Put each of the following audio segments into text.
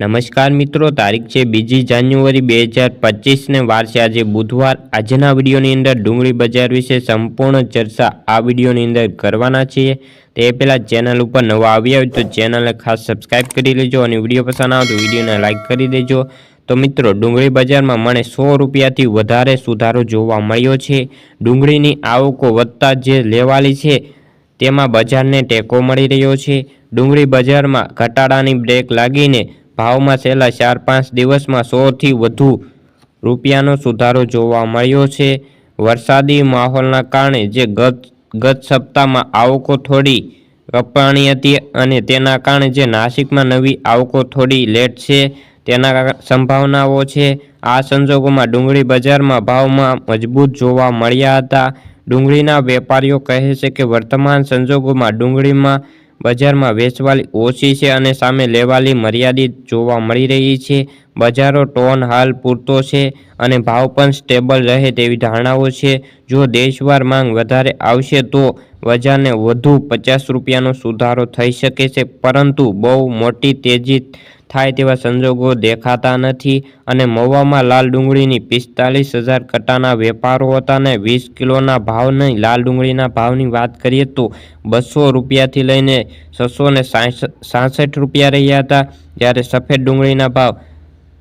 નમસ્કાર મિત્રો, તારીખ છે બીજી જાન્યુઆરી બે હજાર પચીસને. વારસે આજે બુધવાર. આજના વિડીયોની અંદર ડુંગળી બજાર વિશે સંપૂર્ણ ચર્ચા આ વિડીયોની અંદર કરવાના છીએ. તે પહેલાં ચેનલ ઉપર નવા આવ્યા હોય તો ચેનલને ખાસ સબસ્ક્રાઈબ કરી લેજો અને વીડિયો પસંદ આવે તો વિડીયોને લાઇક કરી દેજો. તો મિત્રો, ડુંગળી બજારમાં મને સો રૂપિયાથી વધારે સુધારો જોવા મળ્યો છે. ડુંગળીની આવકો વધતા જે લેવાલી છે, તેમાં બજારને ટેકો મળી રહ્યો છે. ડુંગળી બજારમાં ઘટાડાની બ્રેક લાગીને ભાવમાં છેલ્લા ચાર પાંચ દિવસમાં સોથી વધુ રૂપિયાનો સુધારો જોવા મળ્યો છે. વરસાદી માહોલના કારણે જે ગત ગત સપ્તાહમાં આવકો થોડી કપાણી હતી અને તેના કારણે જે નાસિકમાં નવી આવકો થોડી લેટ છે તેના સંભાવનાઓ છે. આ સંજોગોમાં ડુંગળી બજારમાં ભાવમાં મજબૂત જોવા મળ્યા હતા. ડુંગળીના વેપારીઓ કહે છે કે વર્તમાન સંજોગોમાં ડુંગળીમાં બજારમાં વેચવાલી ઓછી છે અને સામે લેવાલી મર્યાદિત જોવા મળી રહી છે. બજારો ટોન હાલ પૂરતો છે અને ભાવ પણ સ્ટેબલ રહે તેવી ધારણાઓ છે. જો દેશવાર માંગ વધારે આવશે તો બજારને વધુ પચાસ રૂપિયાનો સુધારો થઈ શકે છે. પરંતુ બહુ મોટી તેજી થાય તેવા સંજોગો દેખાતા નથી અને મવામાં લાલ ડુંગળીની પિસ્તાલીસ હજાર કટાના વેપારો હતા અને વીસ કિલોના ભાવ નહીં લાલ ડુંગળીના ભાવની વાત કરીએ તો બસો રૂપિયાથી લઈને છસો ને સાસઠ રૂપિયા રહ્યા હતા. જ્યારે સફેદ ડુંગળીના ભાવ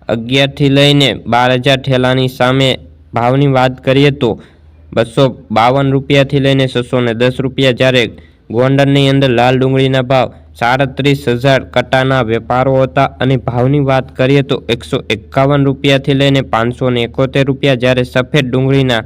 અગિયારથી લઈને બાર હજાર ઠેલાની સામે ભાવની વાત કરીએ તો બસો બાવન રૂપિયાથી લઈને છસો ને દસ રૂપિયા. જ્યારે ગોંડલની અંદર લાલ ડુંગળીના ભાવ સાડત્રીસ હજાર કટાના વેપારો હતા અને ભાવની વાત કરીએ તો એકસો એકાવન રૂપિયાથી લઈને પાંચસો ને એકોતેર રૂપિયા જ્યારે સફેદ ડુંગળીના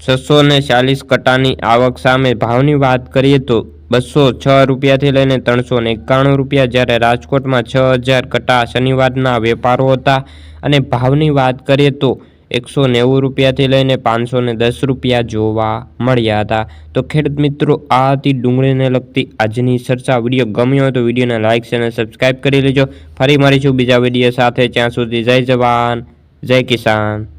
છસો ને ચાલીસ કટાની આવક સામે ભાવની વાત કરીએ તો બસો છ રૂપિયાથી લઈને ત્રણસો ને એકાણું રૂપિયા જ્યારે રાજકોટમાં છ હજાર કટા શનિવારના વેપારો હતા. અને ભાવની વાત કરીએ તો એકસો નેવું રૂપિયાથી લઈને પાંચસો ને દસ રૂપિયા જોવા મળ્યા હતા. તો ખેડૂત મિત્રો, આ હતી ડુંગળીને લગતી આજની ચર્ચા. વીડિયો ગમ્યો હોય તો વિડીયોને લાઇક અને સબસ્ક્રાઇબ કરી લેજો. ફરી મળીશું બીજા વીડિયો સાથે. ત્યાં સુધી જય જવાન, જય કિસાન.